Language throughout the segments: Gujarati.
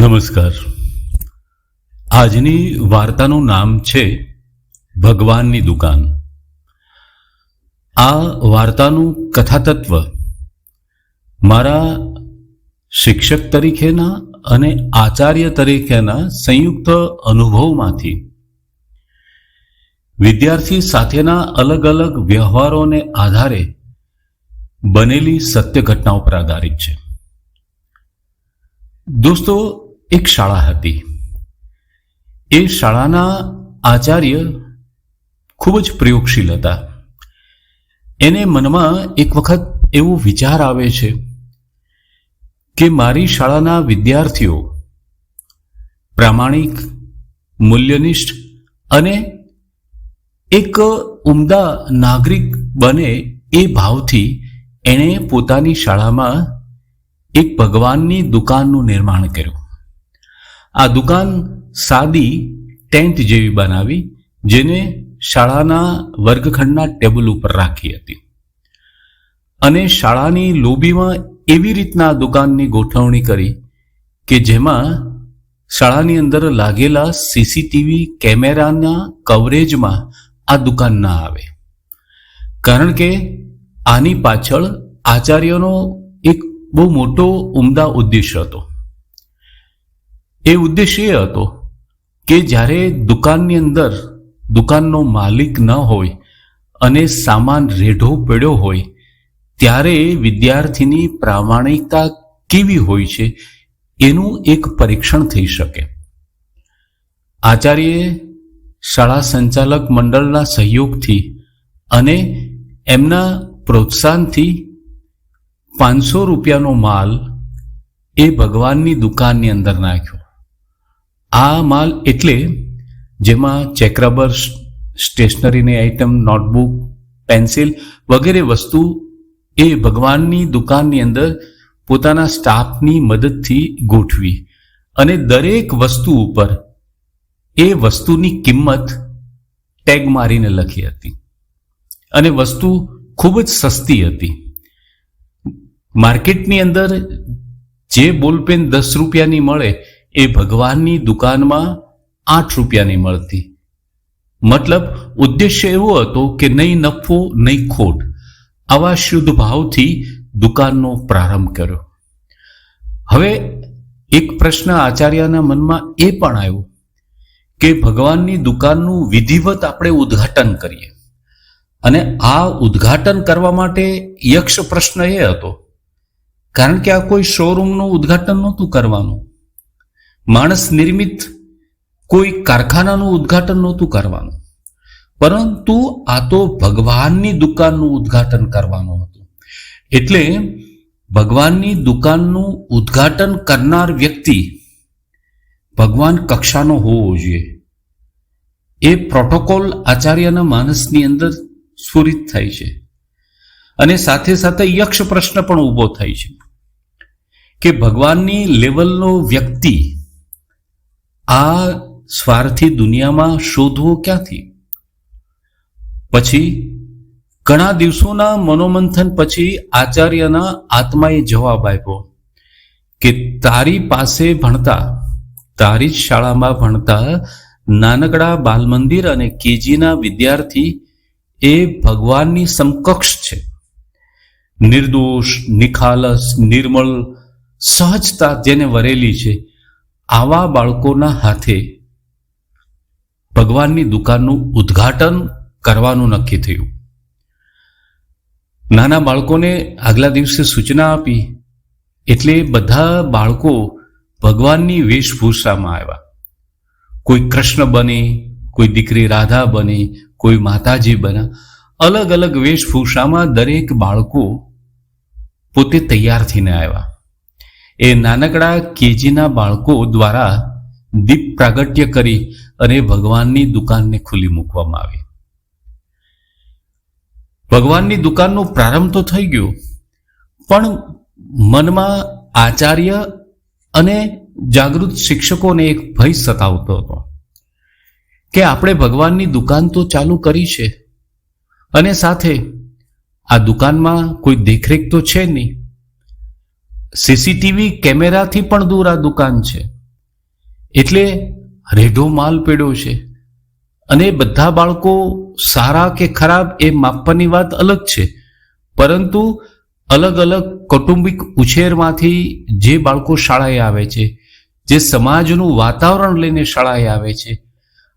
નમસ્કાર. આજની વાર્તાનું નામ છે ભગવાનની દુકાન. આ વાર્તાનું કથાતત્વ મારા શિક્ષક તરીકેના અને આચાર્ય તરીકેના સંયુક્ત અનુભવમાંથી. વિદ્યાર્થી સાથેના અલગ અલગ વ્યવહારોને આધારે બનેલી સત્ય ઘટનાઓ પર આધારિત છે. દોસ્તો એક શાળા હતી. એ શાળાના આચાર્ય ખૂબ જ પ્રયોગશીલ હતા. એને મનમાં એક વખત એવો વિચાર આવે છે કે મારી શાળાના વિદ્યાર્થીઓ પ્રામાણિક, મૂલ્યનિષ્ઠ અને એક ઉમદા નાગરિક બને એ ભાવથી એણે પોતાની શાળામાં એક ભગવાનની દુકાનનું નિર્માણ કર્યું. આ દુકાન સાદી ટેન્ટ જેવી બનાવી, જેને શાળાના વર્ગખંડના ટેબલ ઉપર રાખી હતી. અને શાળાની લોબીમાં એવી રીતના દુકાનની ગોઠવણી કરી કે જેમાં શાળાની અંદર લાગેલા સીસીટીવી કેમેરાના કવરેજમાં આ દુકાન ના આવે. કારણ કે આની પાછળ આચાર્યનો એક બહુ મોટો ઉમદા ઉદ્દેશ્ય હતો. એ ઉદ્દેશ એ હતો કે જ્યારે દુકાનની અંદર દુકાનનો માલિક ન હોય અને સામાન રેઢો પડ્યો હોય, ત્યારે વિદ્યાર્થીની પ્રામાણિકતા કેવી હોય છે એનું એક પરીક્ષણ થઈ શકે. આચાર્યએ શાળા સંચાલક મંડળના સહયોગથી અને એમના પ્રોત્સાહનથી પાંચસો રૂપિયાનો માલ એ ભગવાનની દુકાનની અંદર નાખ્યો. આ માલ એટલે જેમાં ચેકરબર સ્ટેશનરીની આઇટમ નોટબુક પેન્સિલ વગેરે વસ્તુ એ ભગવાનની દુકાનની અંદર પોતાના સ્ટાફની મદદથી ગોઠવી. અને દરેક વસ્તુ ઉપર એ વસ્તુની કિંમત ટેગ મારીને લખી હતી. અને વસ્તુ ખૂબ જ સસ્તી હતી. માર્કેટની અંદર જે બોલપેન દસ રૂપિયાની મળે એ ભગવાનની દુકાનમાં આઠ રૂપિયાની મળતી. મતલબ, ઉદ્દેશ્ય એવો હતો કે નહીં નફો, નહીં ખોટ. આવા શુદ્ધ ભાવથી દુકાનનો પ્રારંભ કર્યો. હવે એક પ્રશ્ન આચાર્યના મનમાં એ પણ આવ્યો કે ભગવાનની દુકાનનું વિધિવત આપણે ઉદ્ઘાટન કરીએ. અને આ ઉદ્ઘાટન કરવા માટે યક્ષ પ્રશ્ન એ હતો. કારણ કે આ કોઈ શોરૂમનું ઉદ્ઘાટન નહોતું કરવાનું. માણસ નિર્મિત કોઈ કારખાનાનું ઉદ્ઘાટન નહોતું કરવાનું. પરંતુ આ તો ભગવાનની દુકાનનું ઉદ્ઘાટન કરવાનું હતું. એટલે ભગવાનની દુકાનનું ઉદ્ઘાટન કરનાર વ્યક્તિ ભગવાન કક્ષાનો હોવો જોઈએ. એ પ્રોટોકોલ આચાર્યના માનસની અંદર સ્ફુરિત થાય છે. અને સાથે સાથે યક્ષ પ્રશ્ન પણ ઊભો થાય છે. કે ભગવાનની લેવલનો વ્યક્તિ આ સ્વાર્થી દુનિયામાં શોધવો ક્યાંથી? પછી, ઘણા દિવસોના મનોમંથન પછી આચાર્યના આત્માએ જવાબ આપ્યો કે, તારી પાસે ભણતા, તારી જ શાળામાં ભણતા નાનકડા બાલ મંદિર અને કેજીના વિદ્યાર્થી એ ભગવાનની સમકક્ષ છે. નિર્દોષ, નિખાલસ, નિર્મળ, સહજતા જેને વરેલી છે. આવા બાળકોના હાથે ભગવાનની દુકાનનું ઉદ્ઘાટન કરવાનું નક્કી થયું. નાના બાળકોને આગલા દિવસે સૂચના આપી એટલે બધા બાળકો ભગવાનની વેશભૂષામાં આવ્યા. કોઈ કૃષ્ણ બની, કોઈ દીકરી રાધા બની, કોઈ માતાજી બના, અલગ અલગ વેશભૂષામાં દરેક બાળકો પોતે તૈયાર થઈને આવ્યા. એ નાનકડા કેજીના બાળકો દ્વારા દીપ પ્રાગટ્ય કરી અને ભગવાનની દુકાનને ખુલ્લી મૂકવામાં આવી. ભગવાનની દુકાનનો પ્રારંભ તો થઈ ગયો, પણ મનમાં આચાર્ય અને જાગૃત શિક્ષકોને એક ભય સતાવતો હતો કે આપણે ભગવાનની દુકાન તો ચાલુ કરી છે, અને સાથે આ દુકાનમાં કોઈ દેખરેખ તો છે નહીં. સીસીટીવી કેમેરાથી પણ દૂર આ દુકાન છે. એટલે રેઢો માલ પેઢો છે. અને બધા બાળકો સારા કે ખરાબ એ માપવાની વાત અલગ છે. પરંતુ અલગ અલગ કૌટુંબિક ઉછેરમાંથી જે બાળકો શાળાએ આવે છે, જે સમાજનું વાતાવરણ લઈને શાળાએ આવે છે,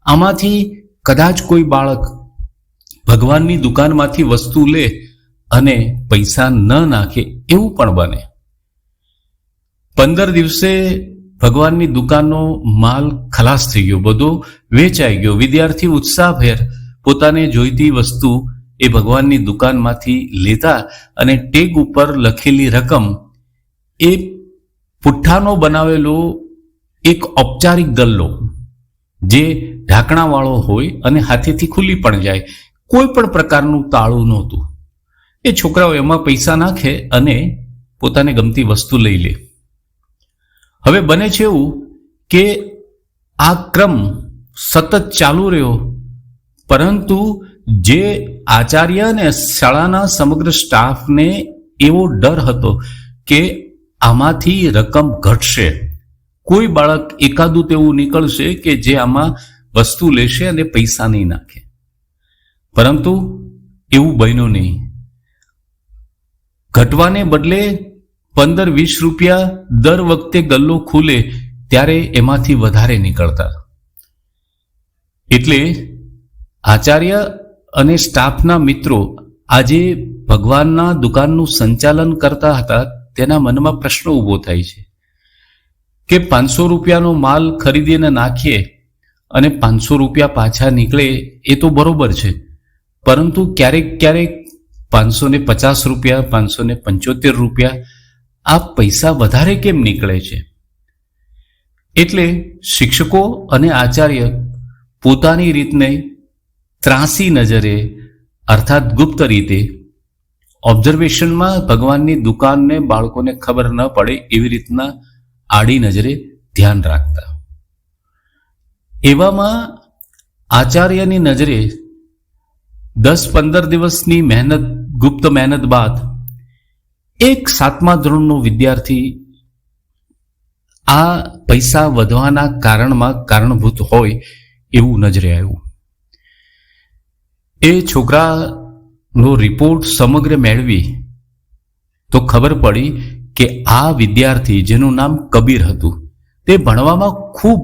આમાંથી કદાચ કોઈ બાળક ભગવાનની દુકાનમાંથી વસ્તુ લે અને પૈસા ન નાખે એવું પણ બને. પંદર દિવસે ભગવાનની દુકાનનો માલ ખલાસ થઈ ગયો. બધો વેચાઈ ગયો. વિદ્યાર્થી ઉત્સાહભેર પોતાને જોઈતી વસ્તુ એ ભગવાનની દુકાનમાંથી લેતા અને ટેગ ઉપર લખેલી રકમ એ પુઠ્ઠાનો બનાવેલો એક ઔપચારિક ગલ્લો જે ઢાંકણાવાળો હોય અને હાથેથી ખુલ્લી પણ જાય. કોઈ પણ પ્રકારનું તાળું નહોતું. એ છોકરાઓ એમાં પૈસા નાખે અને પોતાને ગમતી વસ્તુ લઈ લે. હવે બને છે એવું કે આ ક્રમ સતત ચાલુ રહ્યો, પરંતુ જે આચાર્ય અને શાળાના સમગ્ર સ્ટાફને એવો ડર હતો કે આમાંથી રકમ ઘટશે. કોઈ બાળક એકાદું તેવું નીકળશે કે જે આમાં વસ્તુ લેશે અને પૈસા નહીં નાખે. પરંતુ એવું બન્યું નહીં. ઘટવાને બદલે પંદર વીસ રૂપિયા દર વખતે ગલ્લો ખુલે ત્યારે એમાંથી વધારે નીકળતા. એટલે આચાર્ય અને સ્ટાફના મિત્રો આજે ભગવાનના દુકાનનું સંચાલન કરતા હતા, તેના મનમાં પ્રશ્ન ઊભો થાય છે કે પાંચસો રૂપિયાનો માલ ખરીદીને નાખીએ અને પાંચસો રૂપિયા પાછા નીકળે એ તો બરોબર છે, પરંતુ ક્યારેક ક્યારેક પાંચસો ને પચાસ રૂપિયા, પાંચસો ને પંચોતેર રૂપિયા આ પૈસા વધારે કેમ નીકળે છે? એટલે શિક્ષકો અને આચાર્ય પોતાની રીતને ત્રાસી નજરે, અર્થાત ગુપ્ત રીતે ઓબ્ઝર્વેશનમાં ભગવાનની દુકાનને બાળકોને ખબર ન પડે એવી રીતના આડી નજરે ધ્યાન રાખતા. એવામાં આચાર્યની નજરે દસ પંદર દિવસની મહેનત, ગુપ્ત મહેનત બાદ એક સાતમા ધોરણનો વિદ્યાર્થી આ પૈસા વધવાના કારણમાં કારણભૂત હોય એવું નજરે આવ્યું. એ છોકરાનો રિપોર્ટ સમગ્ર મેળવી તો ખબર પડી કે આ વિદ્યાર્થી, જેનું નામ કબીર હતું, તે ભણવામાં ખૂબ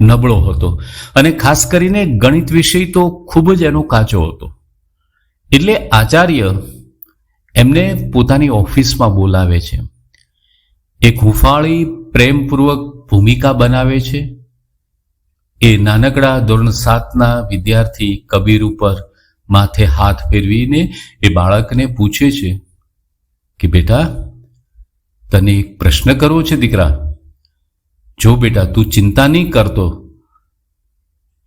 નબળો હતો અને ખાસ કરીને ગણિત વિષય તો ખૂબ જ એનો કાચો હતો. એટલે આચાર્ય એમને પોતાની ઓફિસમાં બોલાવે છે. એક હુંફાળી પ્રેમપૂર્વક ભૂમિકા બનાવે છે. એ નાનકડા ધોરણ સાતના વિદ્યાર્થી કબીર ઉપર માથે હાથ ફેરવીને એ બાળકને પૂછે છે કે, બેટા, તને એક પ્રશ્ન કરવો છે દીકરા. જો બેટા, તું ચિંતા નહીં કરતો.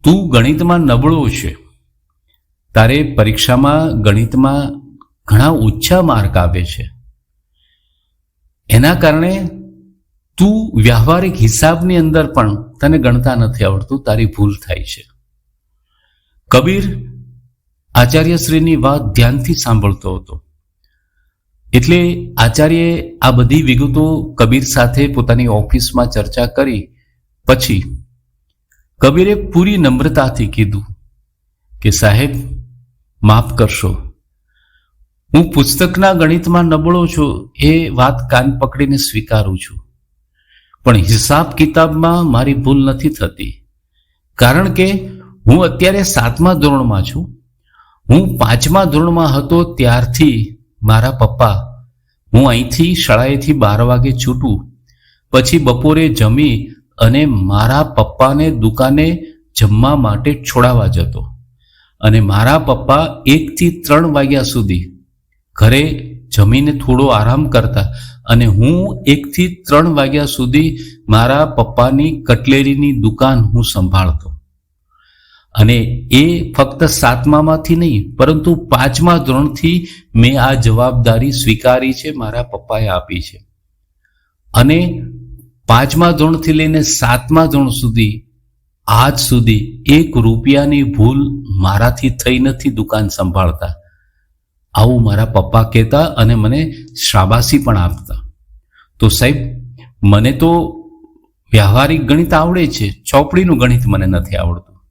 તું ગણિતમાં નબળો છે. તારે પરીક્ષામાં ગણિતમાં ઘણા ઓછા માર્ક આવે છે. એના કારણે તું વ્યવહારિક હિસાબની અંદર પણ તને ગણતા નથી આવડતું, તારી ભૂલ થાય છે. કબીર આચાર્યશ્રીની વાત ધ્યાનથી સાંભળતો હતો. એટલે આચાર્ય આ બધી વિગતો કબીર સાથે પોતાની ઓફિસમાં ચર્ચા કરી, પછી કબીરે પૂરી નમ્રતાથી કીધું કે સાહેબ, માફ કરશો. હું પુસ્તકના ગણિતમાં નબળો છું એ વાત કાન પકડીને સ્વીકારું છું. પણ હિસાબ કિતાબમાં મારી ભૂલ નથી થતી. કારણ કે હું અત્યારે સાતમા ધોરણમાં છું. હું પાંચમા ધોરણમાં હતો ત્યારથી મારા પપ્પા. હું અહીંથી શાળાએથી બાર વાગે છૂટું. પછી બપોરે જમી અને મારા પપ્પાને દુકાને જમવા માટે છોડાવા જતો. અને મારા પપ્પા એકથી ત્રણ વાગ્યા સુધી ઘરે જમીને થોડો આરામ કરતા અને હું એકથી ત્રણ વાગ્યા સુધી મારા પપ્પાની કટલેરીની દુકાન હું સંભાળતો. અને એ ફક્ત સાતમામાંથી નહીં, પરંતુ પાંચમા ધોરણથી મેં આ જવાબદારી સ્વીકારી છે, મારા પપ્પાએ આપી છે. અને પાંચમા ધોરણથી લઈને સાતમા ધોરણ સુધી, આજ સુધી એક રૂપિયાની ભૂલ મારાથી થઈ નથી દુકાન સંભાળતા. આવું મારા પપ્પા કહેતા અને મને શાબાશી પણ આપતા. તો સાહેબ, મને તો વ્યવહારિક ગણિત આવડે છે, ચોપડીનું ગણિત મને નથી આવડતું.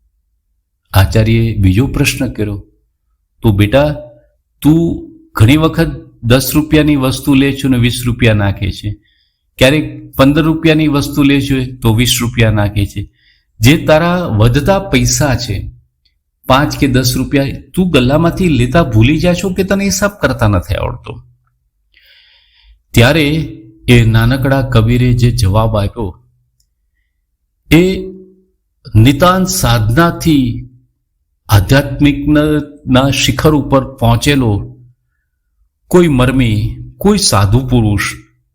આચાર્યએ બીજો પ્રશ્ન કર્યો, તો બેટા, તું ઘણી વખત દસ રૂપિયાની વસ્તુ લે છે ને વીસ રૂપિયા નાખે છે. ક્યારેક પંદર રૂપિયાની વસ્તુ લે છે તો વીસ રૂપિયા નાખે છે. જે તારા વધતા પૈસા છે પાંચ કે દસ રૂપિયા તું ગલ્લામાંથી લેતા ભૂલી જા છો કે તને હિસાબ કરતા નથી આવડતો? ત્યારે એ નાનકડા કબીરે જે જવાબ આપ્યો, એ નિતાંત સાધનાથી આધ્યાત્મિકના શિખર ઉપર પહોંચેલો કોઈ મરમી, કોઈ સાધુ પુરુષ,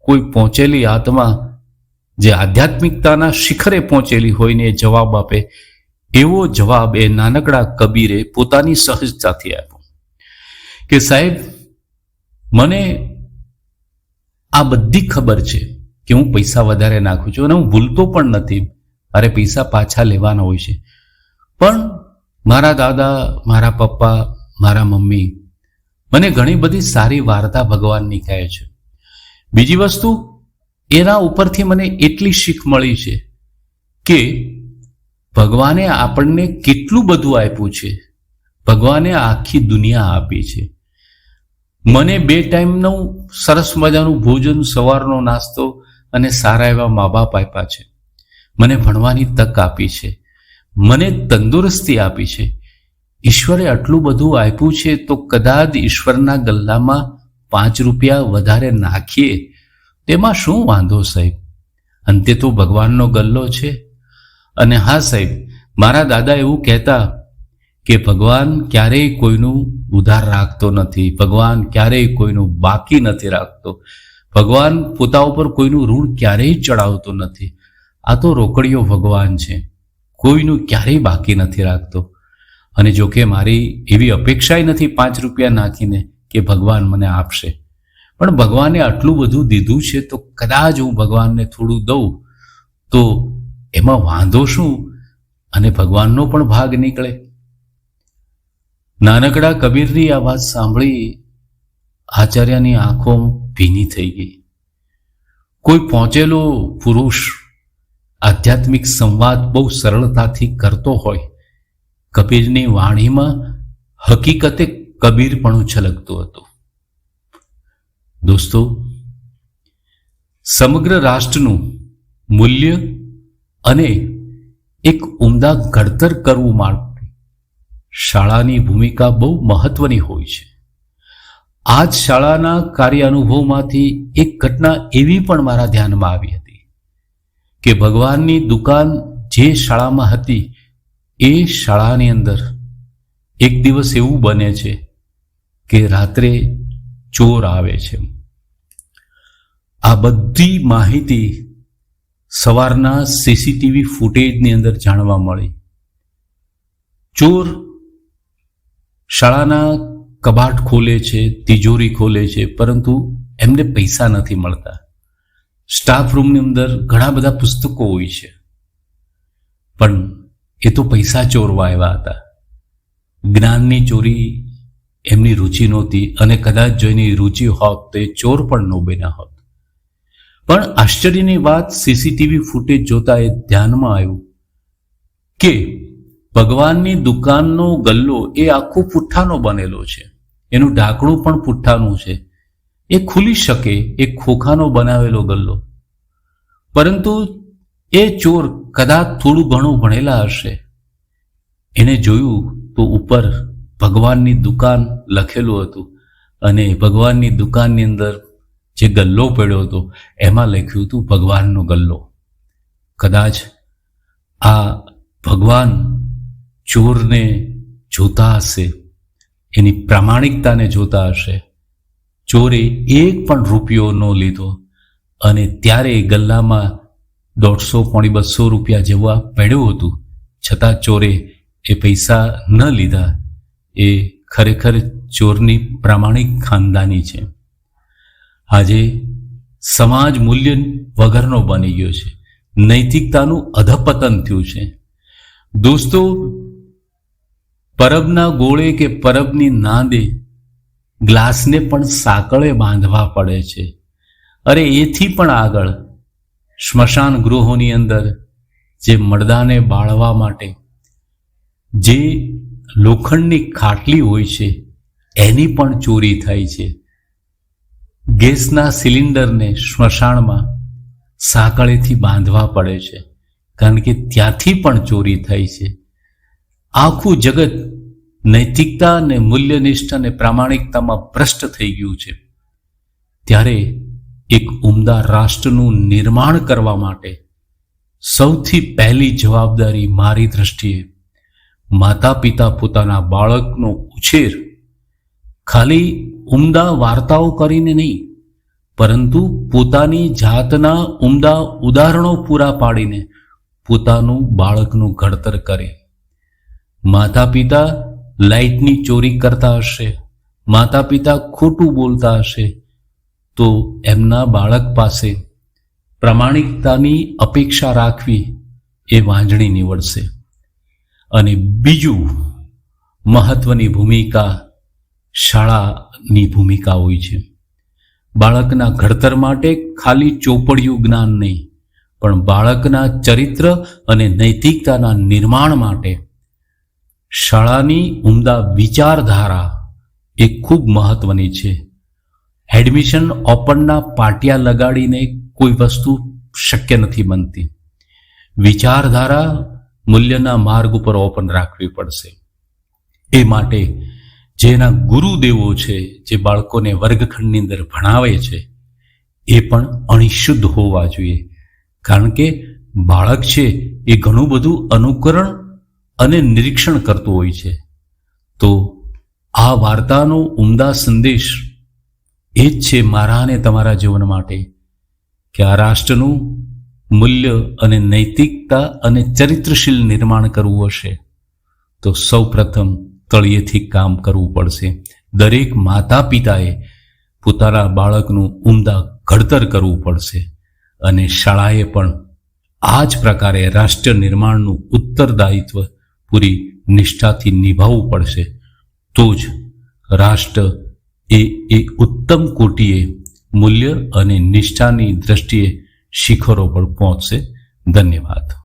કોઈ પહોંચેલી આત્મા જે આધ્યાત્મિકતાના શિખરે પહોંચેલી હોય ને એ જવાબ આપે એવો જવાબ એ નાનકડા કબીરે પોતાની સહજતાથી આપ્યો કે સાહેબ, મને આ બધી ખબર છે કે હું પૈસા વધારે નાખું છું અને હું ભૂલતો પણ નથી. મારે પૈસા પાછા લેવાના હોય છે. પણ મારા દાદા, મારા પપ્પા, મારા મમ્મી મને ઘણી બધી સારી વાર્તા ભગવાનની કહે છે. બીજી વસ્તુ, એના ઉપરથી મને એટલી શીખ મળી છે કે ભગવાને આપણને કેટલું બધું આપ્યું છે? ભગવાને આખી દુનિયા આપી છે. મને બે ટાઈમનું સરસ મજાનું ભોજન, સવારનો નાસ્તો અને સારા એવા મા બાપ આપ્યા છે. મને ભણવાની તક આપી છે. મને તંદુરસ્તી આપી છે. ઈશ્વરે આટલું બધું આપ્યું છે તો કદાચ ઈશ્વરના ગલ્લામાં પાંચ રૂપિયા વધારે નાખીએ. તેમાં શું વાંધો સાહેબ? અંતે તો ભગવાનનો ગલ્લો છે. અને હા સાહેબ, મારા દાદા એવું કહેતા કે ભગવાન ક્યારેય કોઈનું ઉધાર રાખતો નથી, ભગવાન ક્યારેય કોઈનું બાકી નથી રાખતો, ભગવાન પોતા ઉપર કોઈનું ઋણ ક્યારેય ચડાવતો નથી. આ તો રોકડીયો ભગવાન છે, કોઈનું ક્યારેય બાકી નથી રાખતો. અને જો કે મારી એવી અપેક્ષાય નથી પાંચ રૂપિયા નાખીને કે ભગવાન મને આપશે. પણ ભગવાને આટલું બધું દીધું છે તો કદાચ હું ભગવાનને થોડું દઉં તો એમાં વાંધો શું? અને ભગવાનનો પણ ભાગ નીકળે. નાનકડા કબીરની આ વાત સાંભળી આચાર્યની આંખો ભીની થઈ ગઈ. કોઈ પહોંચેલો પુરુષ આધ્યાત્મિક સંવાદ બહુ સરળતાથી કરતો હોય. કબીરની વાણીમાં હકીકતે કબીરપણું છલકતું હતું. દોસ્તો, સમગ્ર રાષ્ટ્રનું મૂલ્ય અને એક ઉમદા ઘડતર કરવું માટે શાળાની ભૂમિકા બહુ મહત્વની હોય છે. આ જ શાળાના કાર્ય અનુભવમાંથી એક ઘટના એવી પણ મારા ધ્યાનમાં આવી હતી કે ભગવાનની દુકાન જે શાળામાં હતી એ શાળાની અંદર એક દિવસ એવું બને છે કે રાત્રે ચોર આવે છે. આ બધી માહિતી સવારના સીસીટીવી ફૂટેજની અંદર જાણવા મળી. ચોર શાળાના કબાટ ખોલે છે, તિજોરી ખોલે છે, પરંતુ એમને પૈસા નથી મળતા. સ્ટાફ રૂમની અંદર ઘણા બધા પુસ્તકો હોય છે. પણ એ તો પૈસા ચોરવા આવ્યા હતા. જ્ઞાનની ચોરી એમની રુચિ નહોતી અને કદાચ જો એની રુચિ હોત તો એ ચોર પણ ન બન્યા હોત. પણ આશ્ચર્યની વાત સીસીટીવી ફૂટેજ જોતા એ ધ્યાનમાં આવ્યું કે ભગવાનની દુકાનનો ગલ્લો એ આખો પુઠ્ઠાનો બનેલો છે. એનું ઢાંકણું પણ પુઠ્ઠાનું છે. એ ખુલી શકે એ ખોખાનો બનાવેલો ગલ્લો. પરંતુ એ ચોર કદાચ થોડું ઘણું ભણેલા હશે. એને જોયું તો ઉપર ભગવાનની દુકાન લખેલું હતું અને ભગવાનની દુકાનની અંદર જે ગલ્લો પડ્યો હતો, એમાં લખ્યું હતું ભગવાનનો ગલ્લો. કદાચ આ ભગવાન ચોરને જોતા હશે, એની પ્રામાણિકતાને જોતા હશે. ચોરે એક પણ રૂપિયો ન લીધો અને ત્યારે ગલ્લામાં દોઢસો પોણી બસો રૂપિયા જેવા પડ્યું હતું. છતાં ચોરે એ પૈસા ન લીધા. એ ખરેખર ચોરની પ્રામાણિક ખાનદાની છે. આજે સમાજ મૂલ્ય વગરનો બની ગયો છે. નૈતિકતાનું અધપતન થયું છે. દોસ્તો, પરબના ગોળે કે પરબની નાંદે ગ્લાસને પણ સાંકળે બાંધવા પડે છે. અરે એથી પણ આગળ સ્મશાન ગૃહોની અંદર જે મરદાને બાળવા માટે જે લોખંડની ખાટલી હોય છે, એની પણ ચોરી થાય છે. ગેસના સિલિન્ડરને સ્મશાનમાં સાંકળેથી બાંધવા પડે છે, કારણ કે ત્યાંથી પણ ચોરી થાય છે. આખું જગત નૈતિકતા અને મૂલ્યનિષ્ઠ અને પ્રામાણિકતામાં ભ્રષ્ટ થઈ ગયું છે. ત્યારે એક ઉમદા રાષ્ટ્રનું નિર્માણ કરવા માટે સૌથી પહેલી જવાબદારી મારી દ્રષ્ટિએ માતા પિતા પોતાના બાળકનો ઉછેર, ખાલી ઉમદા વાર્તાઓ કરીને નહીં, પરંતુ પોતાની જાતના ઉમદા ઉદાહરણો પૂરા પાડીને પોતાનું બાળકનું ઘડતર કરે. માતા પિતા લાઇટની ચોરી કરતા હશે માતા પિતા ખોટું બોલતા હશે, તો એમના બાળક પાસે પ્રામાણિકતાની અપેક્ષા રાખવી એ વાંજણી નીવડશે. અને બીજું મહત્વની ભૂમિકા શાળાની ભૂમિકા હોય છે. બાળકના ઘડતર માટે ખાલી ચોપડિયું જ્ઞાન નહીં, પણ બાળકના ચરિત્ર અને નૈતિકતાના નિર્માણ માટે શાળાની ઉમદા વિચારધારા એ ખૂબ મહત્વની છે. એડમિશન ઓપનના પાટિયા લગાડીને કોઈ વસ્તુ શક્ય નથી બનતી. વિચારધારા મૂલ્યના માર્ગ ઉપર ઓપન રાખવી પડશે. એ માટે જેના ગુરુદેવો છે, જે બાળકોને વર્ગખંડની અંદર ભણાવે છે, એ પણ અણિશુદ્ધ હોવા જોઈએ. કારણ કે બાળક છે, એ ઘણું બધું અનુકરણ અને નિરીક્ષણ કરતું હોય છે. તો આ વાર્તાનો ઉમદા સંદેશ એ જ છે મારા અને તમારા જીવન માટે, કે આ રાષ્ટ્રનું મૂલ્ય અને નૈતિકતા અને ચરિત્રશીલ નિર્માણ કરવું હશે. તો સૌ પ્રથમ તળિયેથી કામ કરવું પડશે. દરેક માતા પિતાએ પોતાના બાળકનું ઉમદા ઘડતર કરવું પડશે અને શાળાએ પણ આ જ પ્રકારે રાષ્ટ્ર નિર્માણનું ઉત્તરદાયિત્વ પૂરી નિષ્ઠાથી નિભાવવું પડશે. તો જ રાષ્ટ્ર એ એ ઉત્તમ કોટીએ મૂલ્ય અને નિષ્ઠાની દ્રષ્ટિએ શિખરો પર પહોંચશે. ધન્યવાદ.